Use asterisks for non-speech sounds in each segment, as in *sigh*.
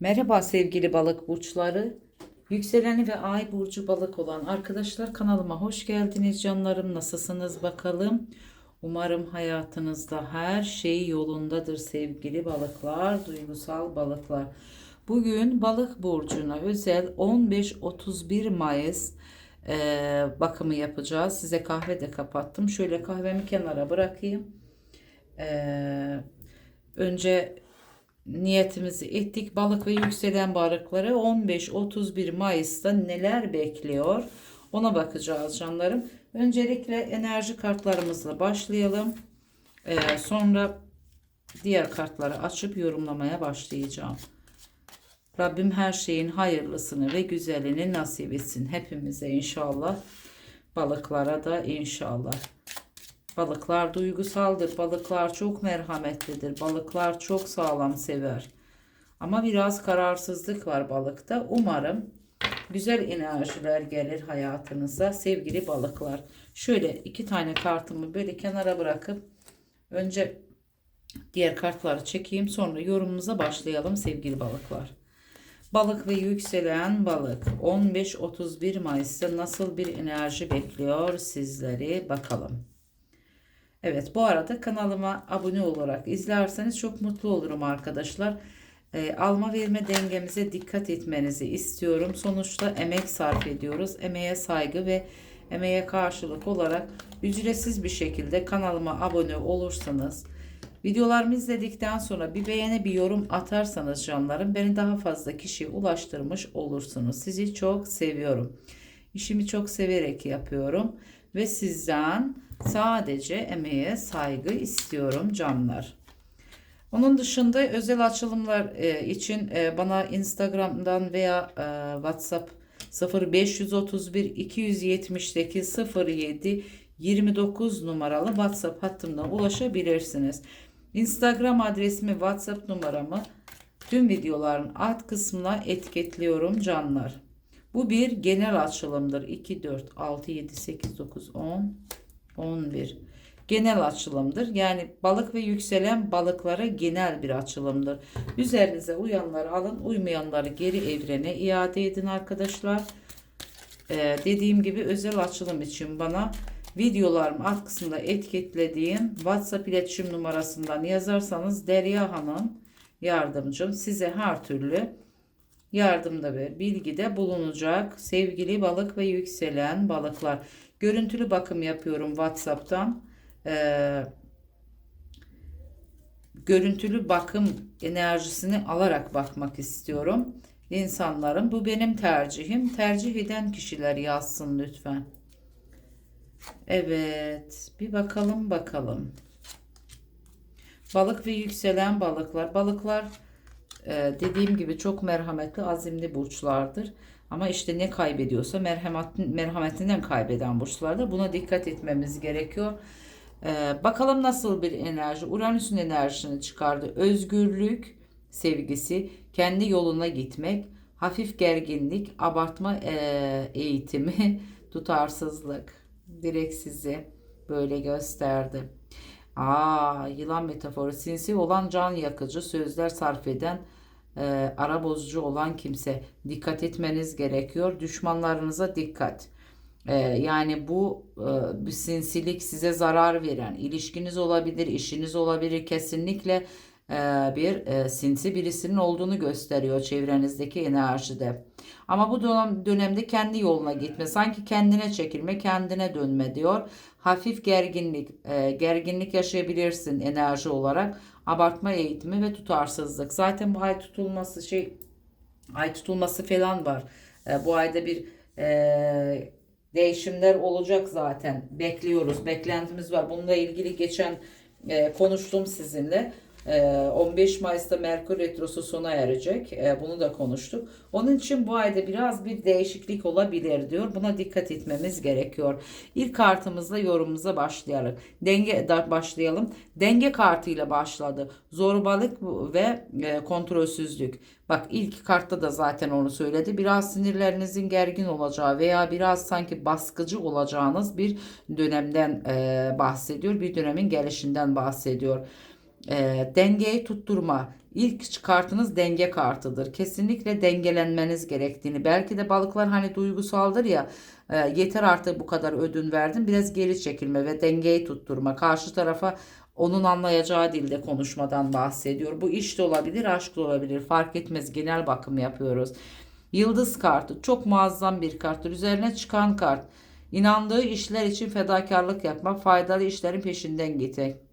Merhaba sevgili balık burçları. Yükseleni ve ay burcu balık olan arkadaşlar kanalıma hoş geldiniz canlarım. Nasılsınız bakalım? Umarım hayatınızda her şey yolundadır sevgili balıklar, duygusal balıklar. Bugün balık burcuna özel 15-31 Mayıs eee, bakımı yapacağız. Size kahve de kapattım. Şöyle kahvemi kenara bırakayım. Eee, önce niyetimizi ettik. Balık ve yükselen balıkları 15-31 Mayıs'ta neler bekliyor? Ona bakacağız canlarım. Öncelikle enerji kartlarımızla başlayalım. Ee, sonra diğer kartları açıp yorumlamaya başlayacağım. Rabbim her şeyin hayırlısını ve güzelini nasip etsin hepimize inşallah. Balıklara da inşallah. Balıklar duygusaldır. Balıklar çok merhametlidir. Balıklar çok sağlam sever. Ama biraz kararsızlık var balıkta. Umarım güzel enerjiler gelir hayatınıza sevgili balıklar. Şöyle iki tane kartımı böyle kenara bırakıp önce diğer kartları çekeyim sonra yorumumuza başlayalım sevgili balıklar. Balık ve yükselen balık 15-31 Mayıs'ta nasıl bir enerji bekliyor sizleri bakalım. Evet bu arada kanalıma abone olarak izlerseniz çok mutlu olurum arkadaşlar. E, alma verme dengemize dikkat etmenizi istiyorum. Sonuçta emek sarf ediyoruz. Emeğe saygı ve emeğe karşılık olarak ücretsiz bir şekilde kanalıma abone olursanız videolarımı izledikten sonra bir beğeni bir yorum atarsanız canlarım beni daha fazla kişiye ulaştırmış olursunuz. Sizi çok seviyorum. İşimi çok severek yapıyorum ve sizden sadece emeğe saygı istiyorum canlar. Onun dışında özel açılımlar e, için e, bana Instagram'dan veya e, WhatsApp 0531 278 07 29 numaralı WhatsApp hattımdan ulaşabilirsiniz. Instagram adresimi WhatsApp numaramı tüm videoların alt kısmına etiketliyorum canlar. Bu bir genel açılımdır. 2, 4, 6, 7, 8, 9, 10, 11. Genel açılımdır. Yani balık ve yükselen balıklara genel bir açılımdır. Üzerinize uyanları alın, uymayanları geri evrene iade edin arkadaşlar. Ee, dediğim gibi özel açılım için bana videolarım alt kısmında etiketlediğim WhatsApp iletişim numarasından yazarsanız Derya Hanım yardımcım size her türlü yardımda ve bilgide bulunacak sevgili balık ve yükselen balıklar. Görüntülü bakım yapıyorum WhatsApp'tan. Ee, görüntülü bakım enerjisini alarak bakmak istiyorum. İnsanların bu benim tercihim. Tercih eden kişiler yazsın lütfen. Evet, bir bakalım bakalım. Balık ve yükselen balıklar. Balıklar e, dediğim gibi çok merhametli, azimli burçlardır. Ama işte ne kaybediyorsa merhamet, merhametinden kaybeden burçlardır. Buna dikkat etmemiz gerekiyor. E, bakalım nasıl bir enerji. Uranüs'ün enerjisini çıkardı. Özgürlük sevgisi, kendi yoluna gitmek, hafif gerginlik, abartma e, eğitimi, *laughs* tutarsızlık. Direkt sizi böyle gösterdi. Aa, yılan metaforu sinsi olan can yakıcı sözler sarf eden e, ara bozucu olan kimse dikkat etmeniz gerekiyor. Düşmanlarınıza dikkat. E, yani bu e, sinsilik size zarar veren ilişkiniz olabilir, işiniz olabilir kesinlikle e, bir e, sinsi birisinin olduğunu gösteriyor çevrenizdeki enerjide. Ama bu dönem, dönemde kendi yoluna gitme, sanki kendine çekilme, kendine dönme diyor. Hafif gerginlik, e, gerginlik yaşayabilirsin enerji olarak. Abartma eğitimi ve tutarsızlık. Zaten bu ay tutulması şey, ay tutulması falan var. E, bu ayda bir e, değişimler olacak zaten. Bekliyoruz, beklentimiz var. Bununla ilgili geçen e, konuştum sizinle. 15 Mayıs'ta Merkür Retrosu sona erecek. Bunu da konuştuk. Onun için bu ayda biraz bir değişiklik olabilir diyor. Buna dikkat etmemiz gerekiyor. İlk kartımızla yorumumuza başlayalım. Denge başlayalım. Denge kartıyla başladı. Zorbalık ve kontrolsüzlük. Bak ilk kartta da zaten onu söyledi. Biraz sinirlerinizin gergin olacağı veya biraz sanki baskıcı olacağınız bir dönemden bahsediyor. Bir dönemin gelişinden bahsediyor e, dengeyi tutturma, İlk kartınız denge kartıdır. Kesinlikle dengelenmeniz gerektiğini. Belki de balıklar hani duygusaldır ya. e, yeter artık bu kadar ödün verdim. Biraz geri çekilme ve dengeyi tutturma. Karşı tarafa onun anlayacağı dilde konuşmadan bahsediyor. Bu iş de olabilir, aşk da olabilir. Fark etmez. Genel bakım yapıyoruz. Yıldız kartı çok muazzam bir karttır. Üzerine çıkan kart. İnandığı işler için fedakarlık yapmak, faydalı işlerin peşinden gitmek.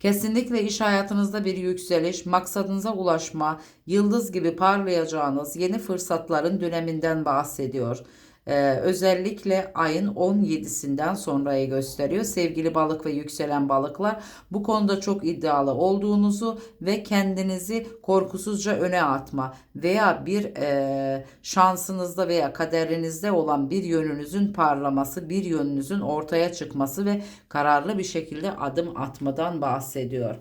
Kesinlikle iş hayatınızda bir yükseliş, maksadınıza ulaşma, yıldız gibi parlayacağınız yeni fırsatların döneminden bahsediyor. Ee, özellikle ayın 17'sinden sonrayı gösteriyor. Sevgili balık ve yükselen balıklar bu konuda çok iddialı olduğunuzu ve kendinizi korkusuzca öne atma veya bir e, şansınızda veya kaderinizde olan bir yönünüzün parlaması, bir yönünüzün ortaya çıkması ve kararlı bir şekilde adım atmadan bahsediyor.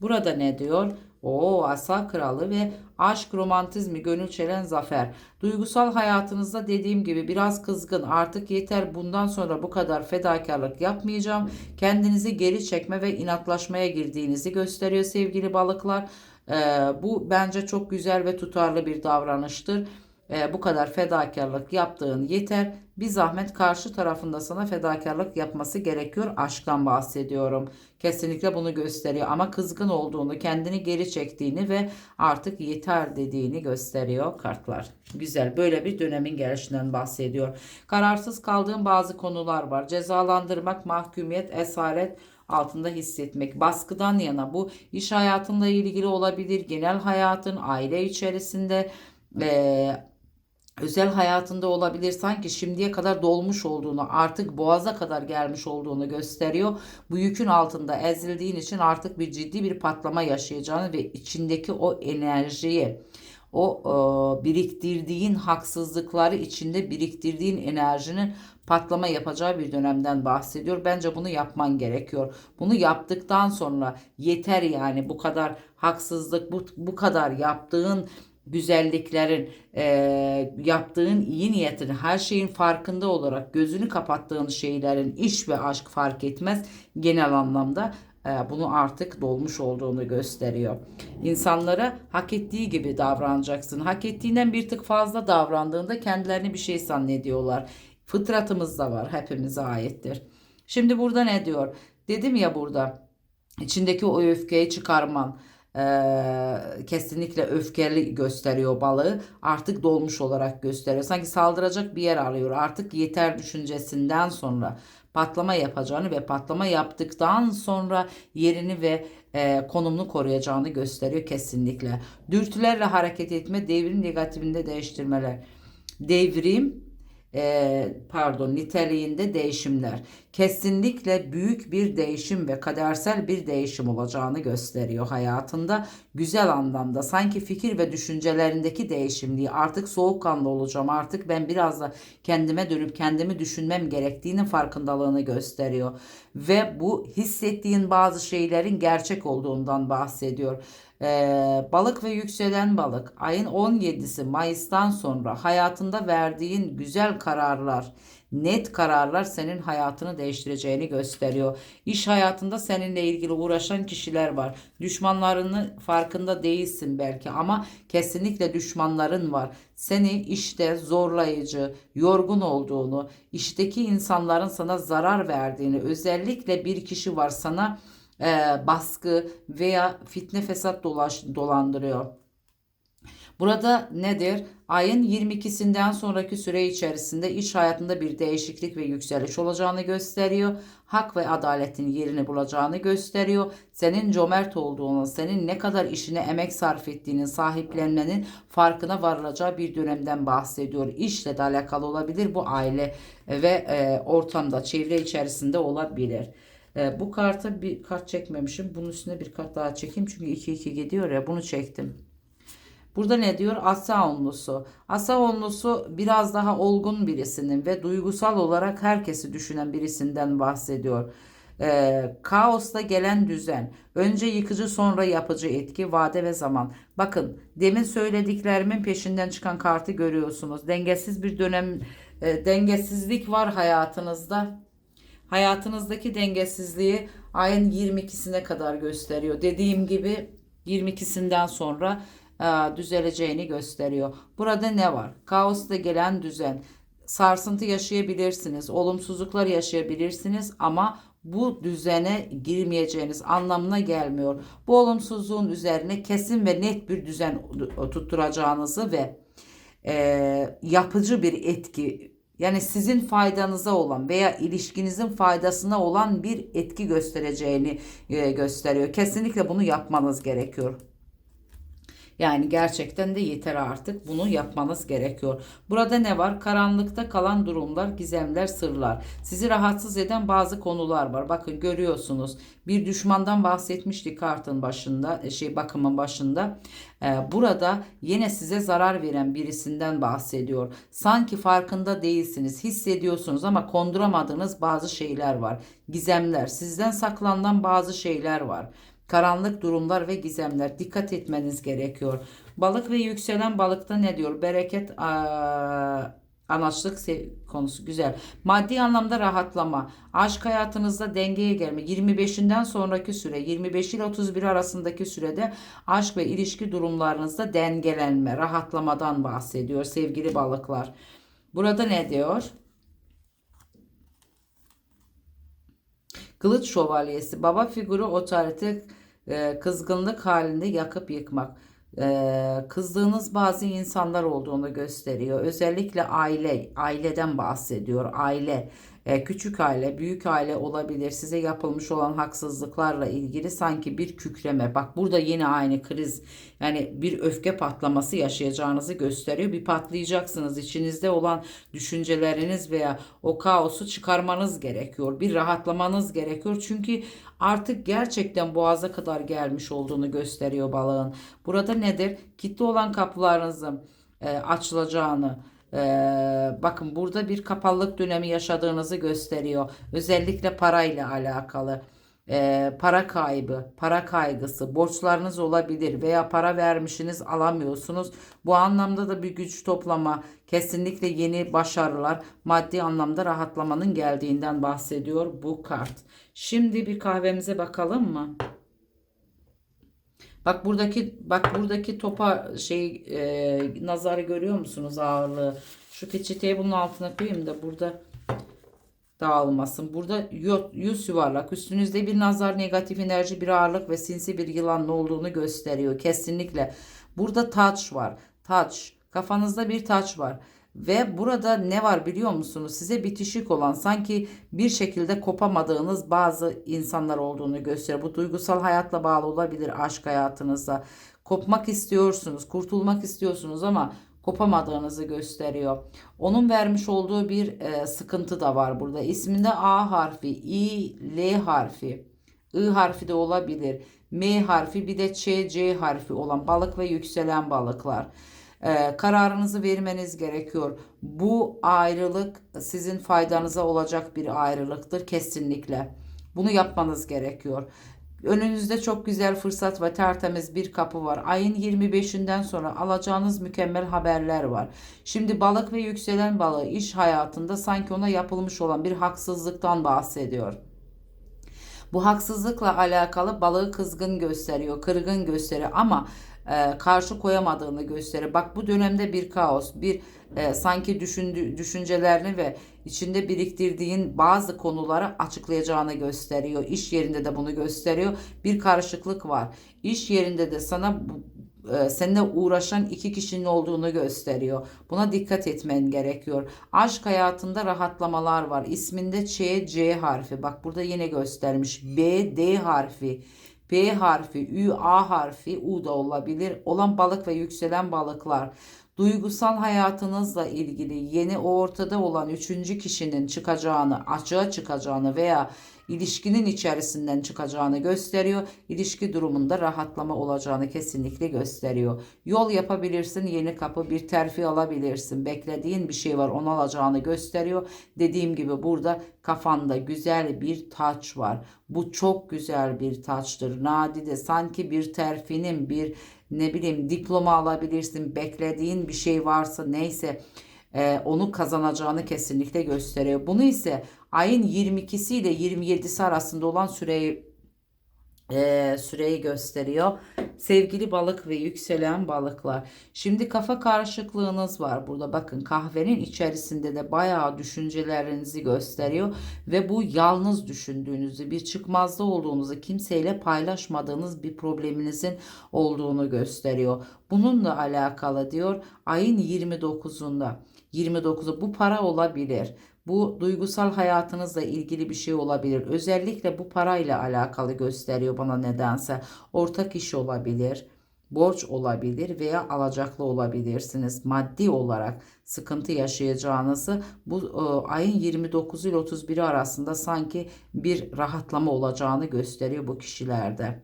Burada ne diyor? O asa kralı ve aşk romantizmi gönül çelen zafer. Duygusal hayatınızda dediğim gibi biraz kızgın artık yeter bundan sonra bu kadar fedakarlık yapmayacağım. Kendinizi geri çekme ve inatlaşmaya girdiğinizi gösteriyor sevgili balıklar. Ee, bu bence çok güzel ve tutarlı bir davranıştır. Ee, bu kadar fedakarlık yaptığın yeter. Bir zahmet karşı tarafında sana fedakarlık yapması gerekiyor. Aşktan bahsediyorum. Kesinlikle bunu gösteriyor ama kızgın olduğunu, kendini geri çektiğini ve artık yeter dediğini gösteriyor kartlar. Güzel. Böyle bir dönemin gelişinden bahsediyor. Kararsız kaldığın bazı konular var. Cezalandırmak, mahkumiyet, esaret altında hissetmek. Baskıdan yana bu iş hayatınla ilgili olabilir. Genel hayatın, aile içerisinde eee özel hayatında olabilir sanki şimdiye kadar dolmuş olduğunu artık boğaza kadar gelmiş olduğunu gösteriyor. Bu yükün altında ezildiğin için artık bir ciddi bir patlama yaşayacağını ve içindeki o enerjiyi o e, biriktirdiğin haksızlıkları içinde biriktirdiğin enerjinin patlama yapacağı bir dönemden bahsediyor. Bence bunu yapman gerekiyor. Bunu yaptıktan sonra yeter yani bu kadar haksızlık bu, bu kadar yaptığın güzelliklerin, e, yaptığın iyi niyetin, her şeyin farkında olarak gözünü kapattığın şeylerin iş ve aşk fark etmez genel anlamda e, bunu artık dolmuş olduğunu gösteriyor. İnsanlara hak ettiği gibi davranacaksın. Hak ettiğinden bir tık fazla davrandığında kendilerini bir şey zannediyorlar. Fıtratımızda var, hepimize aittir. Şimdi burada ne diyor? Dedim ya burada içindeki o öfkeyi çıkarman e, kesinlikle öfkeli gösteriyor balığı. Artık dolmuş olarak gösteriyor. Sanki saldıracak bir yer arıyor. Artık yeter düşüncesinden sonra patlama yapacağını ve patlama yaptıktan sonra yerini ve e, konumunu koruyacağını gösteriyor kesinlikle. Dürtülerle hareket etme, devrim negatifinde değiştirmeler. Devrim e, pardon niteliğinde değişimler. Kesinlikle büyük bir değişim ve kadersel bir değişim olacağını gösteriyor hayatında. Güzel anlamda sanki fikir ve düşüncelerindeki değişimliği artık soğukkanlı olacağım artık ben biraz da kendime dönüp kendimi düşünmem gerektiğinin farkındalığını gösteriyor. Ve bu hissettiğin bazı şeylerin gerçek olduğundan bahsediyor. Ee, balık ve yükselen balık ayın 17'si Mayıs'tan sonra hayatında verdiğin güzel kararlar, net kararlar senin hayatını değiştireceğini gösteriyor. İş hayatında seninle ilgili uğraşan kişiler var. Düşmanlarını farkında değilsin belki ama kesinlikle düşmanların var. Seni işte zorlayıcı, yorgun olduğunu, işteki insanların sana zarar verdiğini, özellikle bir kişi var sana e, baskı veya fitne fesat dolaş, dolandırıyor. Burada nedir? Ayın 22'sinden sonraki süre içerisinde iş hayatında bir değişiklik ve yükseliş olacağını gösteriyor. Hak ve adaletin yerini bulacağını gösteriyor. Senin cömert olduğunu, senin ne kadar işine emek sarf ettiğinin, sahiplenmenin farkına varılacağı bir dönemden bahsediyor. İşle de alakalı olabilir bu aile ve e, ortamda, çevre içerisinde olabilir. E, bu kartı bir kart çekmemişim. Bunun üstüne bir kart daha çekeyim. Çünkü 2-2 gidiyor ya bunu çektim. Burada ne diyor? Asa onlusu. Asa onlusu biraz daha olgun birisinin ve duygusal olarak herkesi düşünen birisinden bahsediyor. Ee, kaosta gelen düzen, önce yıkıcı sonra yapıcı etki, vade ve zaman. Bakın demin söylediklerimin peşinden çıkan kartı görüyorsunuz. Dengesiz bir dönem, e, dengesizlik var hayatınızda. Hayatınızdaki dengesizliği ayın 22'sine kadar gösteriyor. Dediğim gibi 22'sinden sonra e, düzeleceğini gösteriyor. Burada ne var? Kaosta gelen düzen. Sarsıntı yaşayabilirsiniz, olumsuzluklar yaşayabilirsiniz ama bu düzene girmeyeceğiniz anlamına gelmiyor. Bu olumsuzluğun üzerine kesin ve net bir düzen tutturacağınızı ve e, yapıcı bir etki yani sizin faydanıza olan veya ilişkinizin faydasına olan bir etki göstereceğini e, gösteriyor. Kesinlikle bunu yapmanız gerekiyor. Yani gerçekten de yeter artık bunu yapmanız gerekiyor. Burada ne var? Karanlıkta kalan durumlar, gizemler, sırlar. Sizi rahatsız eden bazı konular var. Bakın görüyorsunuz. Bir düşmandan bahsetmiştik kartın başında, e, şey bakımın başında. Ee, burada yine size zarar veren birisinden bahsediyor. Sanki farkında değilsiniz, hissediyorsunuz ama konduramadığınız bazı şeyler var. Gizemler, sizden saklanılan bazı şeyler var karanlık durumlar ve gizemler dikkat etmeniz gerekiyor. Balık ve yükselen balıkta ne diyor? Bereket aa, anaçlık konusu güzel. Maddi anlamda rahatlama, aşk hayatınızda dengeye gelme. 25'inden sonraki süre, 25 ile 31 arasındaki sürede aşk ve ilişki durumlarınızda dengelenme, rahatlamadan bahsediyor sevgili balıklar. Burada ne diyor? Kılıç şövalyesi baba figürü otorite e, kızgınlık halinde yakıp yıkmak. E, kızdığınız bazı insanlar olduğunu gösteriyor. Özellikle aile, aileden bahsediyor. Aile, e, küçük aile, büyük aile olabilir. Size yapılmış olan haksızlıklarla ilgili sanki bir kükreme. Bak burada yine aynı kriz yani bir öfke patlaması yaşayacağınızı gösteriyor. Bir patlayacaksınız. İçinizde olan düşünceleriniz veya o kaosu çıkarmanız gerekiyor. Bir rahatlamanız gerekiyor. Çünkü artık gerçekten boğaza kadar gelmiş olduğunu gösteriyor balığın. Burada nedir? Kitli olan kapılarınızın e, açılacağını, ee, bakın burada bir kapalılık dönemi yaşadığınızı gösteriyor. Özellikle parayla alakalı. Ee, para kaybı, para kaygısı, borçlarınız olabilir veya para vermişsiniz alamıyorsunuz. Bu anlamda da bir güç toplama, kesinlikle yeni başarılar, maddi anlamda rahatlamanın geldiğinden bahsediyor bu kart. Şimdi bir kahvemize bakalım mı? Bak buradaki bak buradaki topa şey e, nazarı görüyor musunuz ağırlığı? Şu peçeteyi bunun altına koyayım da burada dağılmasın. Burada yüz yuvarlak. Üstünüzde bir nazar, negatif enerji, bir ağırlık ve sinsi bir yılan olduğunu gösteriyor. Kesinlikle. Burada taç var. Taç. Kafanızda bir taç var. Ve burada ne var biliyor musunuz? Size bitişik olan sanki bir şekilde kopamadığınız bazı insanlar olduğunu gösteriyor. Bu duygusal hayatla bağlı olabilir aşk hayatınızda. Kopmak istiyorsunuz, kurtulmak istiyorsunuz ama kopamadığınızı gösteriyor. Onun vermiş olduğu bir e, sıkıntı da var burada. İsminde A harfi, I, L harfi, I harfi de olabilir. M harfi bir de Ç, C harfi olan balık ve yükselen balıklar e, kararınızı vermeniz gerekiyor. Bu ayrılık sizin faydanıza olacak bir ayrılıktır kesinlikle. Bunu yapmanız gerekiyor. Önünüzde çok güzel fırsat ve tertemiz bir kapı var. Ayın 25'inden sonra alacağınız mükemmel haberler var. Şimdi balık ve yükselen balığı iş hayatında sanki ona yapılmış olan bir haksızlıktan bahsediyor. Bu haksızlıkla alakalı balığı kızgın gösteriyor, kırgın gösteriyor ama e, karşı koyamadığını gösterir. Bak bu dönemde bir kaos, bir e, sanki düşündü, düşüncelerini ve içinde biriktirdiğin bazı konuları açıklayacağını gösteriyor. İş yerinde de bunu gösteriyor. Bir karışıklık var. İş yerinde de sana e, seninle uğraşan iki kişinin olduğunu gösteriyor. Buna dikkat etmen gerekiyor. Aşk hayatında rahatlamalar var. İsminde Ç, C harfi. Bak burada yine göstermiş. B, D harfi. B harfi, Ü, A harfi, U da olabilir. Olan balık ve yükselen balıklar. Duygusal hayatınızla ilgili yeni ortada olan üçüncü kişinin çıkacağını, açığa çıkacağını veya ilişkinin içerisinden çıkacağını gösteriyor. İlişki durumunda rahatlama olacağını kesinlikle gösteriyor. Yol yapabilirsin, yeni kapı bir terfi alabilirsin. Beklediğin bir şey var, onu alacağını gösteriyor. Dediğim gibi burada kafanda güzel bir taç var. Bu çok güzel bir taçtır. Nadide sanki bir terfinin bir ne bileyim diploma alabilirsin. Beklediğin bir şey varsa neyse e, onu kazanacağını kesinlikle gösteriyor. Bunu ise ayın 22'si ile 27'si arasında olan süreyi e, süreyi gösteriyor. Sevgili balık ve yükselen balıklar. Şimdi kafa karışıklığınız var burada. Bakın kahvenin içerisinde de bayağı düşüncelerinizi gösteriyor. Ve bu yalnız düşündüğünüzü, bir çıkmazda olduğunuzu, kimseyle paylaşmadığınız bir probleminizin olduğunu gösteriyor. Bununla alakalı diyor ayın 29'unda. 29'u bu para olabilir. Bu duygusal hayatınızla ilgili bir şey olabilir. Özellikle bu parayla alakalı gösteriyor bana nedense. Ortak iş olabilir, borç olabilir veya alacaklı olabilirsiniz. Maddi olarak sıkıntı yaşayacağınızı bu e, ayın 29 ile 31 arasında sanki bir rahatlama olacağını gösteriyor bu kişilerde.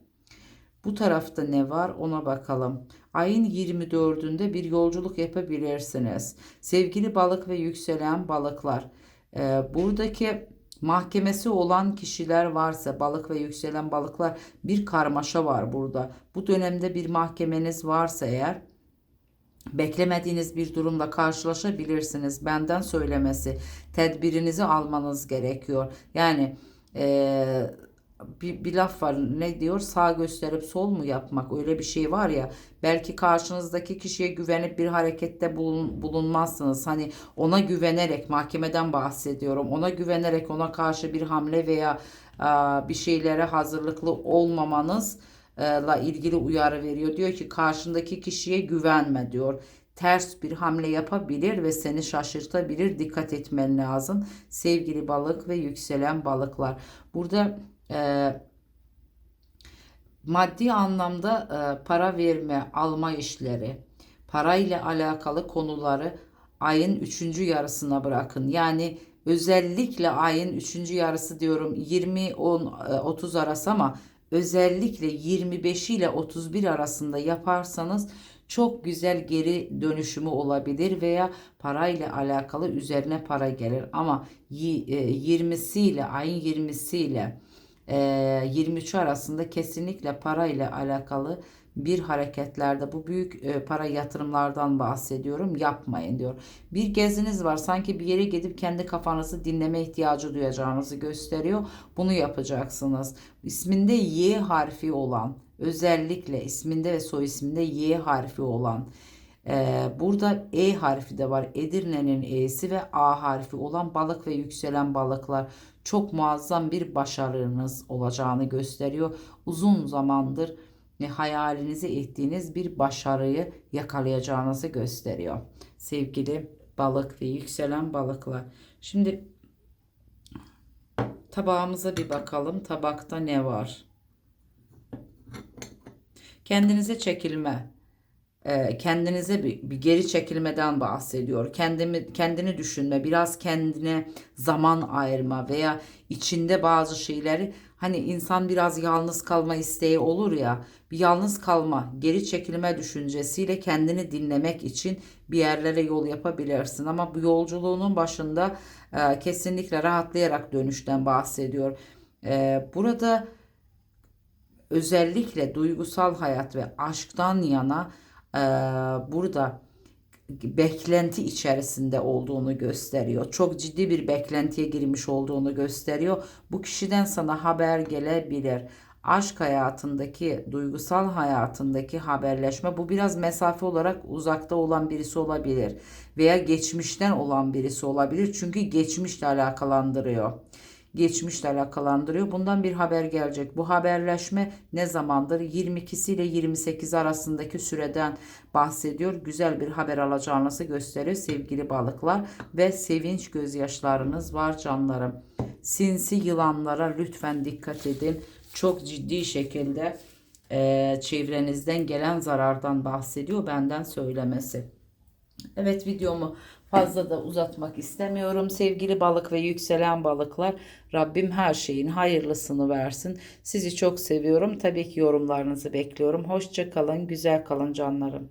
Bu tarafta ne var ona bakalım. Ayın 24'ünde bir yolculuk yapabilirsiniz. Sevgili balık ve yükselen balıklar. E, buradaki mahkemesi olan kişiler varsa balık ve yükselen balıklar bir karmaşa var burada. Bu dönemde bir mahkemeniz varsa eğer beklemediğiniz bir durumla karşılaşabilirsiniz. Benden söylemesi, tedbirinizi almanız gerekiyor. Yani eee bir, bir laf var ne diyor? Sağ gösterip sol mu yapmak? Öyle bir şey var ya belki karşınızdaki kişiye güvenip bir harekette bulun, bulunmazsınız. Hani ona güvenerek mahkemeden bahsediyorum ona güvenerek ona karşı bir hamle veya a, bir şeylere hazırlıklı olmamanız e, la ilgili uyarı veriyor. Diyor ki karşındaki kişiye güvenme diyor. Ters bir hamle yapabilir ve seni şaşırtabilir. Dikkat etmen lazım. Sevgili balık ve yükselen balıklar. Burada e, maddi anlamda e, para verme, alma işleri, parayla alakalı konuları ayın üçüncü yarısına bırakın. Yani özellikle ayın üçüncü yarısı diyorum 20 10 30 arası ama özellikle 25 ile 31 arasında yaparsanız çok güzel geri dönüşümü olabilir veya parayla alakalı üzerine para gelir ama 20'si ile ayın 20'si ile 23 arasında kesinlikle para ile alakalı bir hareketlerde bu büyük e, para yatırımlardan bahsediyorum yapmayın diyor. Bir geziniz var sanki bir yere gidip kendi kafanızı dinleme ihtiyacı duyacağınızı gösteriyor. Bunu yapacaksınız. İsminde Y harfi olan özellikle isminde ve soy isminde Y harfi olan ee, burada E harfi de var. Edirne'nin E'si ve A harfi olan balık ve yükselen balıklar çok muazzam bir başarınız olacağını gösteriyor. Uzun zamandır e, hayalinizi ettiğiniz bir başarıyı yakalayacağınızı gösteriyor. Sevgili balık ve yükselen balıklar. Şimdi tabağımıza bir bakalım. Tabakta ne var? Kendinize çekilme e, kendinize bir, bir geri çekilmeden bahsediyor. Kendimi kendini düşünme, biraz kendine zaman ayırma veya içinde bazı şeyleri hani insan biraz yalnız kalma isteği olur ya, bir yalnız kalma, geri çekilme düşüncesiyle kendini dinlemek için bir yerlere yol yapabilirsin ama bu yolculuğunun başında e, kesinlikle rahatlayarak dönüşten bahsediyor. E, burada özellikle duygusal hayat ve aşktan yana e, burada beklenti içerisinde olduğunu gösteriyor. Çok ciddi bir beklentiye girmiş olduğunu gösteriyor. Bu kişiden sana haber gelebilir. Aşk hayatındaki, duygusal hayatındaki haberleşme bu biraz mesafe olarak uzakta olan birisi olabilir veya geçmişten olan birisi olabilir. Çünkü geçmişle alakalandırıyor geçmişle alakalandırıyor. Bundan bir haber gelecek. Bu haberleşme ne zamandır? 22 ile 28 arasındaki süreden bahsediyor. Güzel bir haber alacağınızı gösteriyor sevgili balıklar ve sevinç gözyaşlarınız var canlarım. Sinsi yılanlara lütfen dikkat edin. Çok ciddi şekilde e, çevrenizden gelen zarardan bahsediyor benden söylemesi. Evet videomu fazla da uzatmak istemiyorum. Sevgili balık ve yükselen balıklar Rabbim her şeyin hayırlısını versin. Sizi çok seviyorum. Tabii ki yorumlarınızı bekliyorum. Hoşça kalın, güzel kalın canlarım.